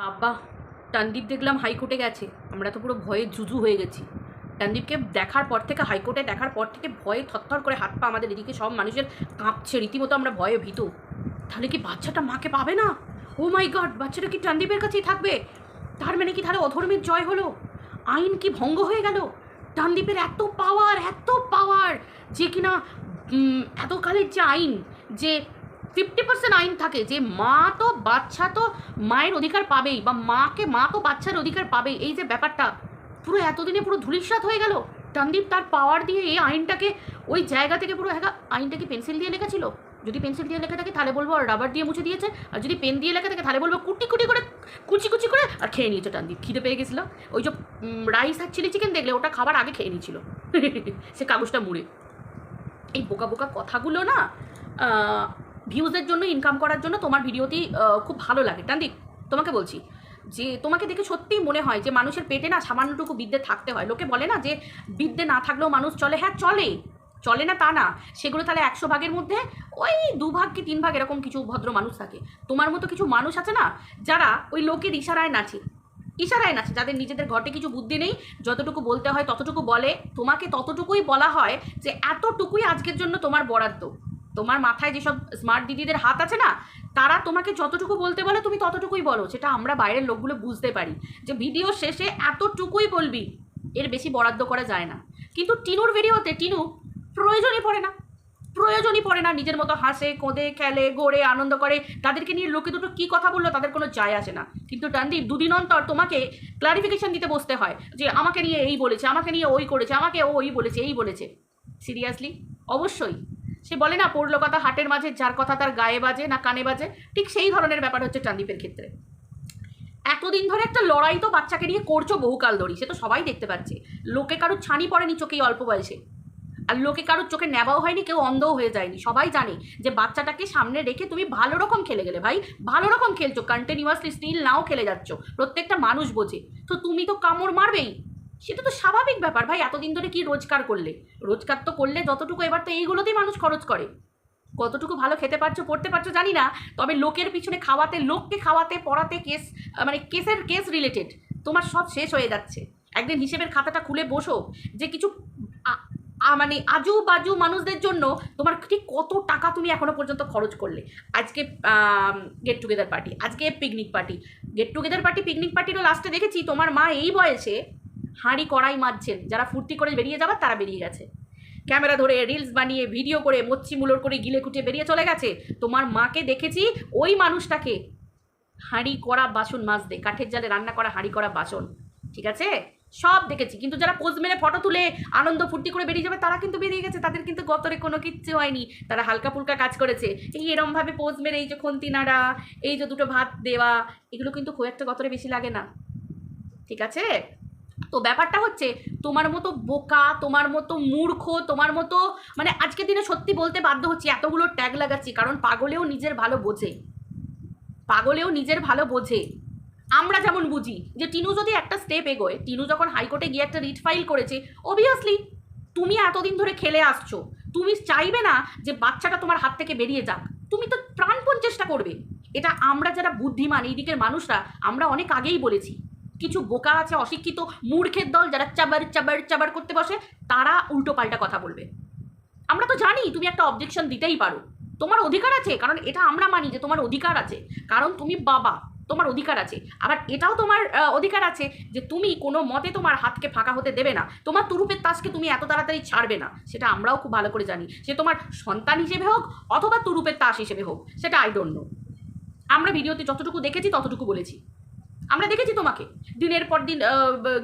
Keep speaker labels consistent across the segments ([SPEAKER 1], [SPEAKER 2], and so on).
[SPEAKER 1] বাবা টানদীপ দেখলাম হাইকোর্টে গেছে। আমরা তো পুরো ভয়ে জুজু হয়ে গেছি। টানদীপকে দেখার পর থেকে, হাইকোর্টে দেখার পর থেকে ভয়ে থরথর করে হাত পা আমাদের এদিকে সব মানুষের কাঁপছে, রীতিমতো আমরা ভয়ে ভীত। তাহলে কি বাচ্চাটা মাকে পাবে না? ও মাই গড, বাচ্চাটা কি টানদীপের কাছেই থাকবে? তার মানে কি তাহলে অধর্মের জয় হলো? আইন কি ভঙ্গ হয়ে গেল? টানদীপের এত পাওয়ার এত পাওয়ার যে কিনা এতকালের যে আইন, যে ফিফটি পার্সেন্ট আইন থাকে যে মা তো বাচ্চা তো মায়ের অধিকার পাবেই বা মাকে, মা তো বাচ্চার অধিকার পাবেই। এই যে ব্যাপারটা, পুরো এতদিনে পুরো ধূলিসাৎ হয়ে গেল। টানদীপ তার পাওয়ার দিয়ে এই আইনটাকে, ওই জায়গা থেকে পুরো হ্যাঁ আইনটা কি পেন্সিল দিয়ে লেখা ছিল? যদি পেন্সিল দিয়ে লেখা থাকে তাহলে বলব আর রাবার দিয়ে মুছে দিয়েছে। আর যদি পেন দিয়ে লেখা থাকে তাহলে বলব কুটি কুটি করে, কুচি কুচি করে আর খেয়ে নিয়েছে টানদীপ খিদে পেয়ে গেছিল। ওই যে রাইস আর চিলি চিকেন দেখলে, ওটা খাবার আগে খেয়ে নিয়েছিল। সে কাগজটা মুড়ে। এই বোকা বোকা কথাগুলো না ভিউজের জন্য ইনকাম করার জন্য তোমার আহ, খুব ভালো লাগে। টানদীপ তোমাকে বলছি যে তোমাকে দেখে সত্যিই মনে হয় যে মানুষের পেটে না সামান্যটুকু বিদ্যে থাকতে হয়। লোকে বলে না যে বিদ্যে না থাকলেও মানুষ চলে। হ্যাঁ চলে। চলে না তা না। সেগুলো তাহলে একশো ভাগের মধ্যে ওই দু ভাগ কি তিন ভাগ এরকম কিছু ভদ্র মানুষ থাকে। তোমার মতো কিছু মানুষ আছে না যারা ওই লোকের ইশারায় নাচে। ইশারায় নাচে যাদের নিজেদের ঘটে কিছু বুদ্ধি নেই যতটুকু বলতে হয় ততটুকু বলে। তোমাকে ততটুকুই বলা হয় যে এতটুকুই আজকের জন্য তোমার বরাদ্দ। তোমার মাথায় যেসব স্মার্ট দিদিদের হাত আছে না, তারা তোমাকে যতটুকু বলতে বলে তুমি ততটুকুই বলো। সেটা আমরা বাইরের লোকগুলো বুঝতে পারি যে ভিডিও শেষে এতটুকুই বলবি, এর বেশি বরাদ্দ করা যায় না। কিন্তু টিনুর ভিডিওতে টিনু প্রয়োজনই পড়ে না, প্রয়োজনই পড়ে না। নিজের মতো হাসে, কোঁদে, খেলে, গড়ে, আনন্দ করে, তাদেরকে নিয়ে লোকে দুটো কী কথা বলল তাদের কোনো যায় আসে না। কিন্তু টানদীপ, দুদিন অন্তর তোমাকে ক্লারিফিকেশন দিতে বসতে হয় যে আমাকে নিয়ে এই বলেছে, আমাকে নিয়ে ওই করেছে, আমাকে ওই বলেছে, এই বলেছে। সিরিয়াসলি অবশ্যই। সে বলে, না পড়ল কথা হাটের মাঝে যার কথা তার গায়ে বাজে না কানে বাজে, ঠিক সেই ধরনের ব্যাপার হচ্ছে টানদীপের ক্ষেত্রে। এতদিন ধরে একটা লড়াই তো বাচ্চাকে নিয়ে করছ বহুকাল ধরি সে তো সবাই দেখতে পাচ্ছে। লোকে কারোর ছানি পড়েনি চোখেই অল্প বয়সে। আর লোকে কারোর চোখে নেওয়াও হয়নি, কেউ অন্ধও হয়ে যায়নি। সবাই জানে যে বাচ্চাটাকে সামনে রেখে তুমি ভালো রকম খেলে গেলে ভাই, ভালো রকম খেলছো। কন্টিনিউয়াসলি স্টিল নাও খেলে যাচ্ছ। প্রত্যেকটা মানুষ বোঝে। তো তুমি তো কামড় মারবেই। সেটা তো স্বাভাবিক ব্যাপার। ভাই, এতদিন ধরে কি রোজগার করলে? রোজগার তো করলে যতটুকু, এবার তো এইগুলোতেই মানুষ খরচ করে। কতটুকু ভালো খেতে পারছ, পড়তে পারছ জানি না, তবে লোকের পিছনে খাওয়াতে, লোককে খাওয়াতে, পড়াতে কেস মানে কেসের কেস রিলেটেড তোমার সব শেষ হয়ে যাচ্ছে। একদিন হিসেবের খাতাটা খুলে বসো যে কিছু মানে আজু বাজু মানুষদের জন্য তোমার ঠিক কত টাকা তুমি এখনও পর্যন্ত খরচ করলে। আজকে গেট টুগেদার পার্টি আজকে picnic party get together party picnic পার্টিরও লাস্টে দেখেছি, তোমার মা এই বয়সে হাঁড়ি কড়াই মারছেন। যারা ফুর্তি করে বেরিয়ে যাবার, তারা বেরিয়ে গেছে। ক্যামেরা ধরে রিলস বানিয়ে ভিডিও করে, মচ্ছি মুলোর করে গিলে কুটে বেরিয়ে চলে গেছে। তোমার মাকে দেখেছি, ওই মানুষটাকে হাঁড়ি করা বাসন মাজতে, কাঠের জালে রান্না করা হাঁড়ি করা বাসন, ঠিক আছে? সব দেখেছি। কিন্তু যারা পোজ মেরে ফটো তুলে, আনন্দ ফুর্তি করে বেরিয়ে যাবে, তারা কিন্তু বেরিয়ে গেছে। তাদের কিন্তু গতরে কোনো কিচ্ছু হয়নি। তারা হালকা ফুলকা কাজ করেছে। এই এরমভাবে পোজ মেরে, এই যে খন্তি নাড়া এই যে দুটো ভাত দেওয়া, এগুলো কিন্তু খুব একটা গতরে বেশি লাগে না। ঠিক আছে? তো ব্যাপারটা হচ্ছে, তোমার মতো বোকা, তোমার মতো মূর্খ, তোমার মতো মানে আজকের দিনে সত্যি বলতে বাধ্য হচ্ছি, এতগুলো ট্যাগ লাগাচ্ছি, কারণ পাগলেও নিজের ভালো বোঝে। পাগলেও নিজের ভালো বোঝে। আমরা যেমন বুঝি যে টিনু যদি একটা স্টেপ এগোয়, টিনু যখন হাইকোর্টে গিয়ে একটা রিট ফাইল করেছে অবভিয়াসলি তুমি এতদিন ধরে খেলে আসছো। তুমি চাইবে না যে বাচ্চাটা তোমার হাত থেকে বেরিয়ে যাক। তুমি তো প্রাণপণ চেষ্টা করবে। এটা আমরা যারা বুদ্ধিমান, এই দিকের মানুষরা, আমরা অনেক আগেই বলেছি। কিছু বোকা আছে, অশিক্ষিত, মূর্খের দল যারা চাবার চাবার চাবার করতে বসে, তারা উল্টো পাল্টা কথা বলবে। আমরা তো জানি তুমি একটা অবজেকশন দিতেই পারো। তোমার অধিকার আছে, কারণ এটা আমরা মানি যে তোমার অধিকার আছে। কারণ তুমি বাবা, তোমার অধিকার আছে। আবার এটাও তোমার অধিকার আছে যে তুমি কোনো মতে তোমার হাতকে ফাঁকা হতে দেবে না। তোমার তুরুপের তাসকে তুমি এত তাড়াতাড়ি ছাড়বে না। সেটা আমরাও খুব ভালো করে জানি। সে তোমার সন্তান হিসেবে হোক, অথবা তুরুপের তাস হিসেবে হোক, সেটা আই ডোন্ট নো আমরা ভিডিওতে যতটুকু দেখেছি, ততটুকু বলেছি। আমরা দেখেছি তোমাকে। দিনের পর দিন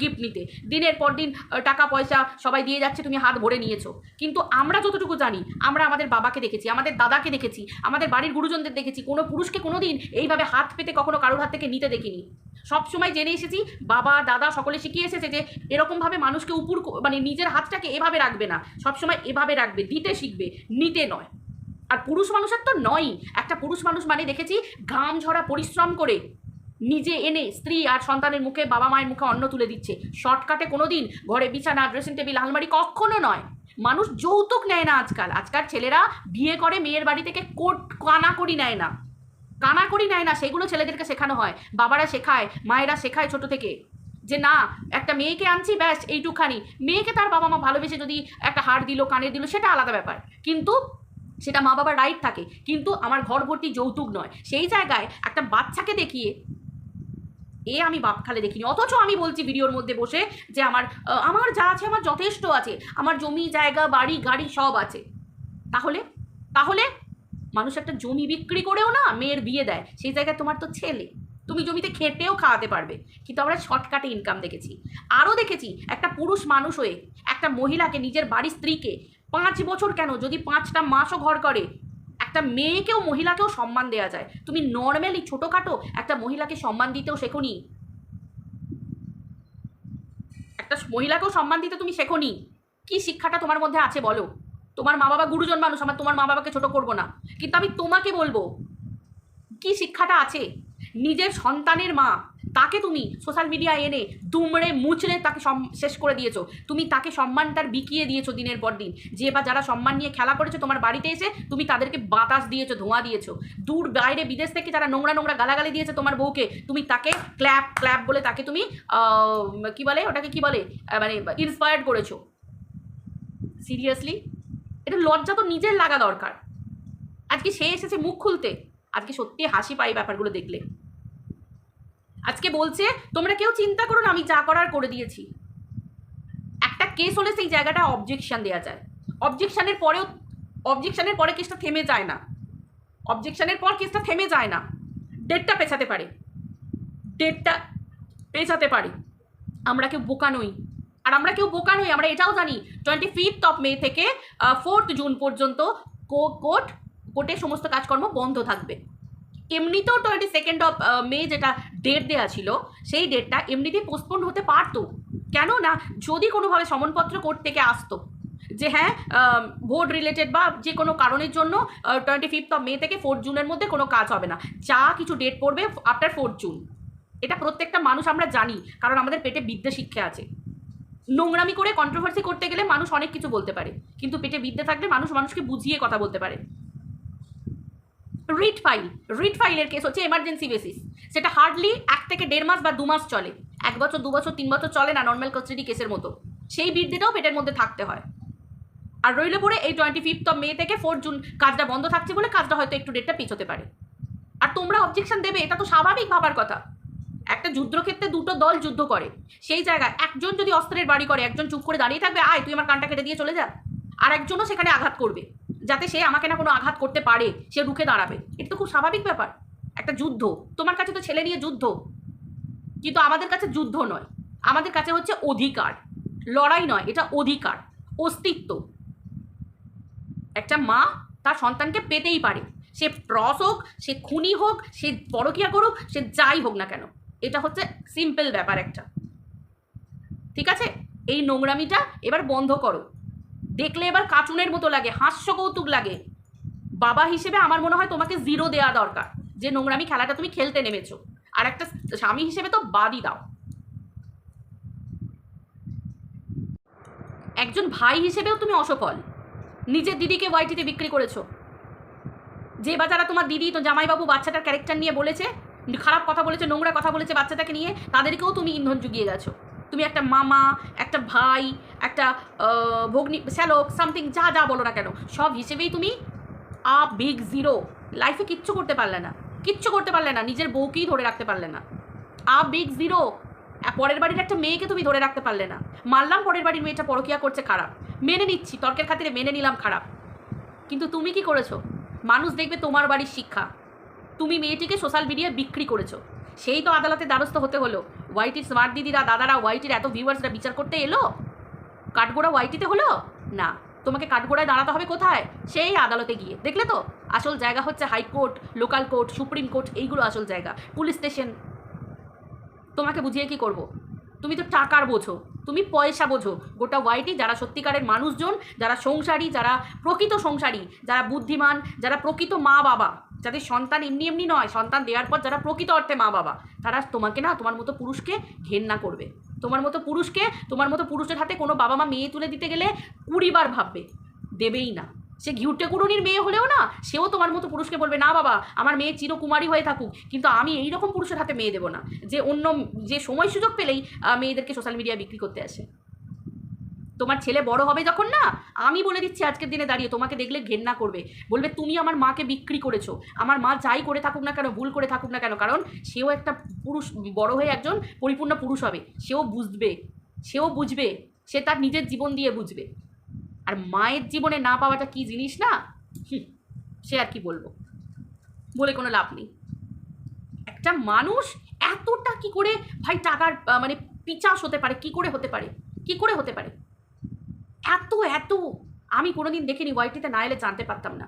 [SPEAKER 1] গিফট নিতে। দিনের পর দিন টাকা, পয়সা সবাই দিয়ে যাচ্ছে, তুমি হাত ভরে নিয়েছো। কিন্তু আমরা যতটুকু জানি, আমরা আমাদের বাবাকে দেখেছি, আমাদের দাদাকে দেখেছি, আমাদের বাড়ির গুরুজনদের দেখেছি, কোনো পুরুষকে কোনো দিন এইভাবে হাত পেতে কখনো কারোর হাত থেকে নিতে দেখিনি। সব সময় জেনে এসেছি, বাবা, দাদা সকলে শিখিয়ে এসেছে যে এরকমভাবে মানুষকে উপর মানে নিজের হাতটাকে এভাবে রাখবে না। সবসময় এভাবে রাখবে, দিতে শিখবে, নিতে নয়। আর পুরুষ মানুষের তো নয়ই। একটা পুরুষ মানুষ মানে দেখেছি ঘাম ঝরা পরিশ্রম করে নিজে এনে স্ত্রী আর সন্তানের মুখে, বাবা মায়ের মুখে অন্ন তুলে দিচ্ছে। শর্টকাটে কোনো দিন ঘরে বিছানা ড্রেসিং টেবিল আলমারি কখনো নয়। মানুষ যৌতুক নেয় না আজকাল। আজকাল ছেলেরা বিয়ে করে, মেয়ের বাড়ি থেকে কোট কানা করি নেয় না। কানাকড়ি নেয় না, সেগুলো ছেলেদেরকে শেখানো হয়। বাবারা শেখায়, মায়েরা শেখায় ছোট থেকে যে, না, একটা মেয়েকে আনছি, ব্যাস এইটুখানি মেয়েকে তার বাবা মা ভালোবেসে যদি একটা হার দিল কানে দিল, সেটা আলাদা ব্যাপার। কিন্তু সেটা মা বাবার রাইট থাকে। কিন্তু আমার ঘর ভর্তি যৌতুক নয়। সেই জায়গায় একটা বাচ্চাকে দেখিয়ে এ আমি বাপ খালে দেখিনি। অথচ আমি বলছি ভিডিওর মধ্যে বসে যে আমার আমার যা আছে, আমার যথেষ্ট আছে। আমার জমি, জায়গা, বাড়ি, গাড়ি সব আছে। তাহলে? তাহলে? মানুষ একটা জমি বিক্রি করেও না মেয়ের বিয়ে দেয়। সেই জায়গায় তোমার তো ছেলে। তুমি জমিতে খেটেও খাওয়াতে পারবে। কিন্তু আমরা শর্টকাটে ইনকাম দেখেছি। আরও দেখেছি একটা পুরুষ মানুষ হয়ে একটা মহিলাকে, নিজের বাড়ির স্ত্রীকে পাঁচ বছর কেন? যদি পাঁচটা মাসও ঘর করে একটা মেয়েকেও, মহিলাকেও সম্মান দেওয়া যায়। তুমি নর্মালি ছোটোখাটো একটা মহিলাকে সম্মান দিতেও শেখোনি? একটা মহিলাকেও সম্মান দিতে তুমি শেখোনি? কি শিক্ষাটা তোমার মধ্যে আছে বলো? তোমার মা বাবা গুরুজন মানুষ, আমার তোমার মা বাবাকে ছোট করব না। কিন্তু আমি তোমাকে বলব, কি শিক্ষাটা আছে? নিজের সন্তানের মা তাকে তুমি সোশ্যাল মিডিয়ায় এনে দুমড়ে মুচড়ে তাকে শেষ করে দিয়েছ। তুমি তাকে সম্মান তার বিকিয়ে দিয়েছ দিনের পর দিন। যে বা যারা সম্মান নিয়ে খেলা করেছ, তোমার বাড়িতে এসে তুমি তাদেরকে বাতাস দিয়েছ, ধোঁয়া দিয়েছ। দূর বাইরে বিদেশ থেকে যারা নোংরা নোংরা গালাগালি দিয়েছে তোমার বউকে, তুমি তাকে ক্ল্যাপ ক্ল্যাপ বলে তাকে তুমি কি বলে ওটাকে কি বলে? মানে ইন্সপায়ার্ড করেছ। সিরিয়াসলি এটা লজ্জা তো নিজের লাগা দরকার। আজকে সে এসেছে মুখ খুলতে। আজকে সত্যি হাসি পাই ব্যাপারগুলো দেখলে। আজকে বলছে, তোমরা কেউ চিন্তা করো না, আমি যা করার করে দিয়েছি। একটা কেস হলে সেই জায়গাটা অবজেকশান দেওয়া যায়। অবজেকশানের পরেও অবজেকশানের পরে কেসটা থেমে যায় না। অবজেকশানের পর কেসটা থেমে যায় না। ডেটটা পেছাতে পারে। ডেটটা পেছাতে পারে। আমরা কেউ বোকা নই। আর আমরা কেউ বোকা নই, আমরা এটাও জানি টোয়েন্টি ফিফথ অফ মে থেকে ফোর্থ জুন পর্যন্ত কোর্ট কোর্টে সমস্ত কাজকর্ম বন্ধ থাকবে। এমনিতেও টোয়েন্টি সেকেন্ড অফ মে যেটা ডেট দেওয়া ছিল, সেই ডেটটা এমনিতেই পোস্টপোন হতে পারতো। কেন না যদি কোনোভাবে সমনপত্র কোর্ট থেকে আসতো, যে হ্যাঁ ভোট রিলেটেড বা যে কোনো কারণের জন্য টোয়েন্টি ফিফথ অফ মে থেকে ফোর্থ জুনের মধ্যে কোনো কাজ হবে না। যা কিছু ডেট পড়বে আফটার ফোর্থ জুন এটা প্রত্যেকটা মানুষ আমরা জানি, কারণ আমাদের পেটে বিদ্যা শিক্ষা আছে। নোংরামি করে কন্ট্রোভার্সি করতে গেলে মানুষ অনেক কিছু বলতে পারে, কিন্তু পেটে বিদ্যে থাকলে মানুষ, মানুষকে বুঝিয়ে কথা বলতে পারে। রিট ফাইল রিট ফাইলের কেস হচ্ছে এমার্জেন্সি বেসিস সেটা হার্ডলি এক থেকে দেড় মাস বা দু মাস চলে। এক বছর, দু বছর, তিন বছর চলে না নর্মাল কাস্টাডি কেসের মতো। সেই বিদ্যেটাও পেটের মধ্যে থাকতে হয়। আর রইল পরে এই টোয়েন্টি ফিফথ অফ মে থেকে ফোর্থ জুন কাজটা বন্ধ থাকছে বলে কাজটা হয়তো একটু ডেটটা পিছোতে পারে। আর তোমরা অবজেকশন দেবে, এটা তো স্বাভাবিক ভাবার কথা। একটা যুদ্ধক্ষেত্রে দুটো দল যুদ্ধ করে। সেই জায়গায় একজন যদি অস্ত্রের বাড়ি করে, একজন চুপ করে দাঁড়িয়ে থাকবে, আয়, তুই আমার কানটা কেটে দিয়ে চলে যা। আর একজনও সেখানে আঘাত করবে। যাতে সে আমাকে না কোনো আঘাত করতে পারে, সে রুখে দাঁড়াবে। এটা তো খুব স্বাভাবিক ব্যাপার। একটা যুদ্ধ। তোমার কাছে তো ছেলে নিয়ে যুদ্ধ। কিন্তু আমাদের কাছে যুদ্ধ নয়। আমাদের কাছে হচ্ছে অধিকার। লড়াই নয়, এটা অধিকার, অস্তিত্ব। একটা মা তার সন্তানকে পেতেই পারে। সে প্রস হোক, সে খুনি হোক, সে পরকিয়া করুক, সে যাই হোক না কেন। এটা হচ্ছে সিম্পল ব্যাপার একটা। ঠিক আছে? এই নোংরামিটা এবার বন্ধ করো। দেখলে এবার কার্টুনের মতো লাগে হাস্য কৌতুক লাগে। বাবা হিসেবে আমার মনে হয় তোমাকে জিরো দেওয়া দরকার। যে নোংরামি খেলাটা তুমি খেলতে নেমেছো। আর একটা স্বামী হিসেবে তো বাদই দাও। একজন ভাই হিসেবেও তুমি অসফল। নিজের দিদিকে ওয়াইটিতে বিক্রি করেছ। যে বা যারা তোমার দিদি, তো জামাইবাবু বাচ্চাটার ক্যারেক্টার নিয়ে বলেছে, খারাপ কথা বলেছে, নোংরা কথা বলেছে বাচ্চাটাকে নিয়ে, তাদেরকেও তুমি ইন্ধন জুগিয়ে গেছো। তুমি একটা মামা, একটা ভাই, একটা ভগ্নি, শ্যালক সামথিং যা যা বলো না কেন, সব হিসেবেই তুমি আ, বিগ, জিরো। লাইফে কিচ্ছু করতে পারলে না। কিচ্ছু করতে পারলে না। নিজের বউকেই ধরে রাখতে পারলে না। A, big, zero. পরের বাড়ির একটা মেয়েকে তুমি ধরে রাখতে পারলে না। মানলাম পরের বাড়ির মেয়েটা, পরকিয়া করছে, খারাপ। মেনে নিচ্ছি, তর্কের খাতিরে মেনে নিলাম, খারাপ। কিন্তু তুমি কি করেছ? মানুষ দেখবে তোমার বাড়ির শিক্ষা। তুমি মেয়েটিকে সোশ্যাল মিডিয়ায় বিক্রি করেছ। সেই তো আদালতে দ্বারস্থ হতে হলো। ওয়াইটির স্মার্ট দিদিরা, দাদারা ওয়াইটির এত ভিউয়ার্সরা বিচার করতে এলো? কাঠগোড়া ওয়াইটিতে হলো? না, তোমাকে কাঠগোড়ায় দাঁড়াতে হবে কোথায়? সেই আদালতে গিয়ে, দেখলে তো? আসল জায়গা হচ্ছে high court local court supreme court এইগুলো আসল জায়গা পুলিশ স্টেশন তোমাকে বুঝিয়ে কি করব। তুমি তো টাকার বোঝো, তুমি পয়সা বোঝো। গোটা ওয়াইটি যারা সত্যিকারের মানুষজন, যারা সংসারী, যারা প্রকৃত সংসারী, যারা বুদ্ধিমান, যারা প্রকৃত মা বাবা যাদের সন্তান এমনি এমনি নয়, সন্তান দেওয়ার পর যারা প্রকৃত অর্থে মা বাবা, তারা তোমাকে না তোমার মতো পুরুষকে ঘেন্না করবে। তোমার মতো পুরুষকে, তোমার মতো পুরুষের হাতে কোনো বাবা মা মেয়ে তুলে দিতে গেলে কুড়িবার ভাববে, দেবেই না। সে ঘিউটে কুড়ুনির মেয়ে হলেও না, সেও তোমার মতো পুরুষকে বলবে, না বাবা, আমার মেয়ে চিরকুমারী হয়ে থাকুক, কিন্তু আমি এই রকম পুরুষের হাতে মেয়ে দেবো না। যে অন্য, যে সময় সুযোগ পেলেই মেয়েদেরকে সোশ্যাল মিডিয়া বিক্রি করতে আসে। তোমার ছেলে বড় হবে যখন না? আমি বলে দিচ্ছি আজকের দিনে দাঁড়িয়ে, তোমাকে দেখলে ঘেন্না করবে। বলবে, তুমি আমার মাকে বিক্রি করেছ। আমার মা যাই করে থাকুক না কেন, ভুল করে থাকুক না কেন, কারণ সেও একটা পুরুষ, বড় হয়ে একজন পরিপূর্ণ পুরুষ হবে। সেও বুঝবে সেও বুঝবে, সে তার নিজের জীবন দিয়ে বুঝবে। আর মায়ের জীবনে না পাওয়াটা কি জিনিস না? সে আর কি বলব? বলে কোনো লাভ নেই। একটা মানুষ এতটা কি করে, ভাই, টাকার মানে পিচাস হতে পারে, কি করে হতে পারে? কি করে হতে পারে? এত এত, আমি কোনোদিন দেখিনি ওয়াইটিতে না এলে জানতে পারতাম না।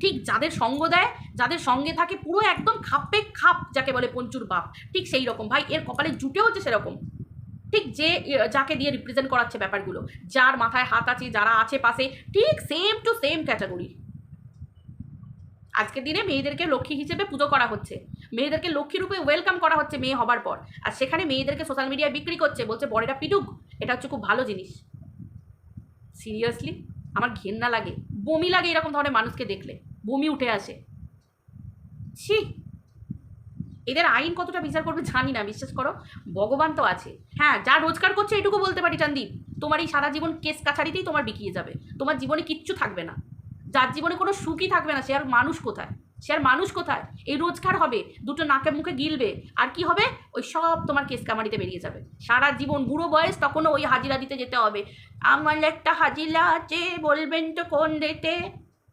[SPEAKER 1] ঠিক যাদের সঙ্গ দেয়, যাদের সঙ্গে থাকে, পুরো একদম খাপে খাপ, যাকে বলে পঞ্চুর বাপ। ঠিক সেই রকম, ভাই, এর কপালে জুটে হচ্ছে সেরকম। ঠিক যে যাকে দিয়ে রিপ্রেজেন্ট করাচ্ছে ব্যাপারগুলো। যার মাথায় হাত আছে, যারা আছে পাশে, ঠিক সেম টু সেম ক্যাটাগরি আজকের দিনে মেয়েদেরকে লক্ষ্মী হিসেবে পুজো করা হচ্ছে। মেয়েদেরকে লক্ষ্মী রূপে ওয়েলকাম করা হচ্ছে মেয়ে হবার পর। আর সেখানে মেয়েদেরকে সোশ্যাল মিডিয়ায় বিক্রি করছে, বলছে বড়েরা পিটুক। এটা হচ্ছে খুব ভালো জিনিস। সিরিয়াসলি আমার ঘেন্না লাগে। বমি লাগে এরকম ধরনের মানুষকে দেখলে। বমি উঠে আসে। ছি! এদের আইন কতটা বিচার করবে জানি না, বিশ্বাস করো। ভগবান তো আছে। হ্যাঁ যা রোজগার করছে এটুকু বলতে পারি চান্দীপ তোমার এই সারা জীবন কেস কাছারিতেই তোমার বিকিয়ে যাবে। তোমার জীবনে কিচ্ছু থাকবে না। যার জীবনে কোনো সুখই থাকবে না, সে আর মানুষ কোথায়? সে আর মানুষ কোথায়? এই রোজগার হবে, দুটো নাকে মুখে গিলবে, আর কি হবে? ওই সব তোমার কেস কামারিতে বেরিয়ে যাবে। সারা জীবন বুড়ো বয়স, তখনও ওই হাজিরা দিতে যেতে হবে। আমার একটা হাজিরা আছে, বলবেন তো কোন ডেটে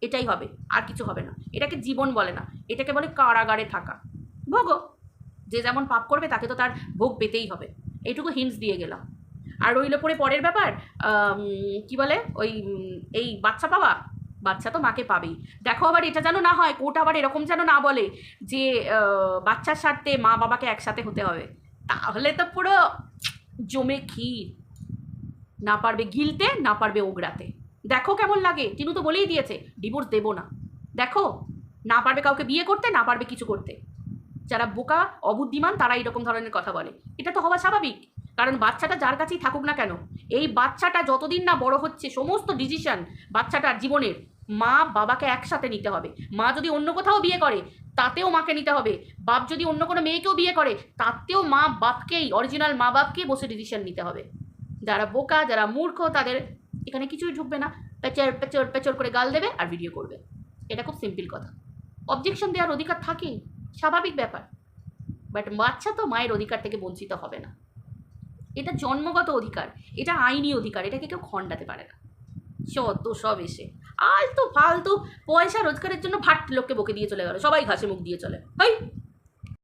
[SPEAKER 1] এটাই হবে, আর কিছু হবে না। এটাকে জীবন বলে না, এটাকে বলে কারাগারে থাকা। ভোগো, যে যেমন পাপ করবে, তাকে তো তার ভোগ পেতেই হবে। এইটুকু হিন্টস দিয়ে গেলাম। আর রইল পরে পরের ব্যাপার কি বলে? ওই, এই বাচ্চা পাওয়া বাচ্চা তো মাকে পাবেই। দেখো আবার এটা যেন না হয়, কোর্ট আবার এরকম যেন না বলে যে বাচ্চার স্বার্থে মা বাবাকে একসাথে হতে হবে। তাহলে তো পুরো জমে ক্ষীর। না পারবে গিলতে, না পারবে ওগড়াতে। দেখো কেমন লাগে। টিনু তো বলেই দিয়েছে ডিভোর্স দেবো না। দেখো, না পারবে কাউকে বিয়ে করতে, না পারবে কিছু করতে। যারা বোকা, অবুদ্ধিমান, তারা এইরকম ধরনের কথা বলে। এটা তো হওয়া স্বাভাবিক। কারণ বাচ্চাটা যার কাছেই থাকুক না কেন, এই বাচ্চাটা যতদিন না বড় হচ্ছে, সমস্ত ডিসিশন বাচ্চাটার জীবনের। মা বাবাকে একসাথে নিতে হবে। মা যদি অন্য কোথাও বিয়ে করে, তাতেও মাকে নিতে হবে। বাপ যদি অন্য কোনো মেয়েকেও বিয়ে করে, তাতেও মা বাপকেই অরিজিনাল মা বাপকেই বসে ডিসিশন নিতে হবে। যারা বোকা, যারা মূর্খ, তাদের এখানে কিছুই ঢুকবে না। পেচর পেচর পেচর করে গাল দেবে আর ভিডিও করবে। এটা খুব সিম্পল কথা। অবজেকশন দেওয়ার অধিকার থাকেই। স্বাভাবিক ব্যাপার। বাট বাচ্চা তো মায়ের অধিকার থেকে বঞ্চিত হবে না। এটা জন্মগত অধিকার। এটা আইনি অধিকার। এটাকে কেউ খণ্ডাতে পারে না। সত সব এসে। আলতু ফালতু পয়সা রোজগারের জন্য ভাট লোককে বকে দিয়ে চলে গেল। সবাই ঘাসে মুখ দিয়ে চলে। হাই!